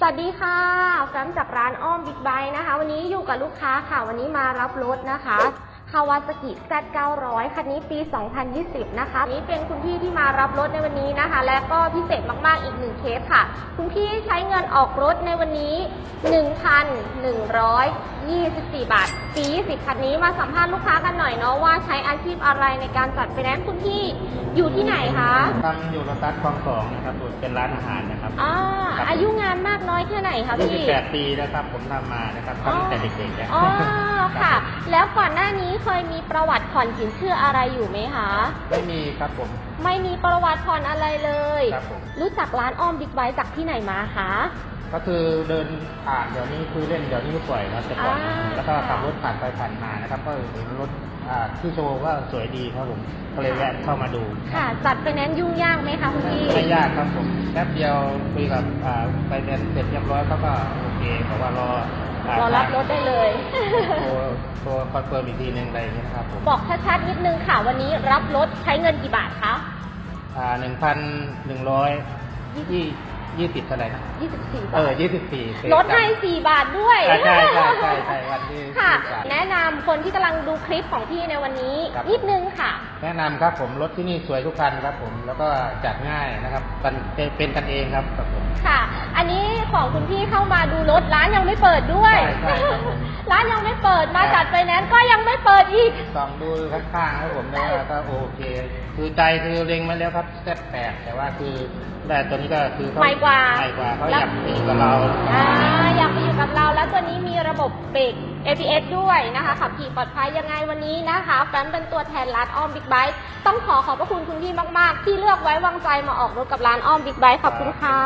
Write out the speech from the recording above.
สวัสดีค่ะแฟมจากร้านอ้อมบิ๊กไบนะคะ วันนี้อยู่กับลูกค้าค่ะ วันนี้มารับรถนะคะ คาวาซากิ Z900 คันนี้ปี 2020 นะคะ นี่เป็นคุณพี่ที่มารับรถในวันนี้นะคะ และก็พิเศษมากๆอีกหนึ่งเคสค่ะ คุณพี่ใช้เงินออกรถในวันนี้ 1,124 บาทปี20คันนี้มาสัมภาษณ์ลูกค้ากันหน่อยเนาะว่าใช้อาชีพอะไรในการจัดไฟแนนซ์คุณพี่อยู่ที่ไหนคะทำอยู่โรตัสคลองสองนะครับเป็นร้านอาหารนะครับอ่าอายุงานมากน้อยแค่ไหนคะพี่28ปีนะครับผมทำมานะครับทำตั้งแต่เด็กๆแล้วอ๋อ ค่ะ แล้วก่อนหน้านี้เคยมีประวัติผ่อนสินเชื่ออะไรอยู่ไหมคะ ไม่มีครับผม ไม่มีประวัติผ่อนอะไรเลย ครับผม รู้จักร้านอ้อมบิ๊กไบค์จากที่ไหนมาคะ ก็คือเดินผ่านเดี๋ยวนี้คือเล่นเดี๋ยวนี้ปล่อยนะแต่ก่อนอ่า แล้วก็ขับรถผ่านไปผ่านมานะครับ ก็เห็นรถอ่าที่โชว์ว่าสวยดีครับผมก็เลยแวะเข้ามาดูค่ะ จัดไฟแนนซ์ยุ่งยากไหมคะคุณพี่ ไม่ยากครับผมแป๊บเดียวคุยกับอ่าไปเรียนเสร็จเรียบร้อยเขาก็โอเคบอกว่ารออ่ารอรับรถได้เลย โทรโทรคอนเฟิร์มอีกทีหนึ่งอะไรอย่างเงี้ยนะครับผมบอกชัดๆนิดนึงค่ะ วันนี้รับรถใช้เงินกี่บาทคะอ่าหนึ่งพันหนึ่งร้อยยี่ ยี่สิบเท่าไหร่นะ24เอบาอทยี่สิบสี่ ลดให้ 4 บาทด้วยใช่ใช่ใช่ใช่ใช่วันที่ค่ะ สี่บาทแนะนำคนที่กำลังดูคลิปของพี่ในวันนี้ ครับ นิดนึงค่ะ แนะนำครับผมรถที่นี่สวยทุกคันครับผมแล้วก็จัดง่ายนะครับเป็นเป็นเป็นกันเองครับครับผม ค่ะ อันนี้ของคุณพี่เข้ามาดูรถร้านยังไม่เปิดด้วย ใช่ใช่ครับผมร้านยังไม่เปิดมาจัดไฟแนนซ์ก็ยังไม่เปิ ดอีกส่องดูข้างๆครับผมแล้วก็โอเค คือใจคือเล็งไว้แล้วครับแซดแปดแต่ว่าคือแต่ตัวนี้ก็คือเขาใหม่กว่าใหม่กว่าเขาแล้วอยากมีกับเราอ่าอยากไปอยู่กับเรา แล้วตัวนี้มีระบบเบรก ABS ด้วยนะคะขับขี่ปลอดภัยยังไงวันนี้นะคะแฟมเป็นตัวแทนร้านอ้อมบิ๊กไบค์ต้องขอขอบพระคุณคุณพี่มาก ๆ ที่เลือกไว้วางใจมาออกรถกับร้านอ้อมบิ๊กไบค์ขอบคุณค่ะ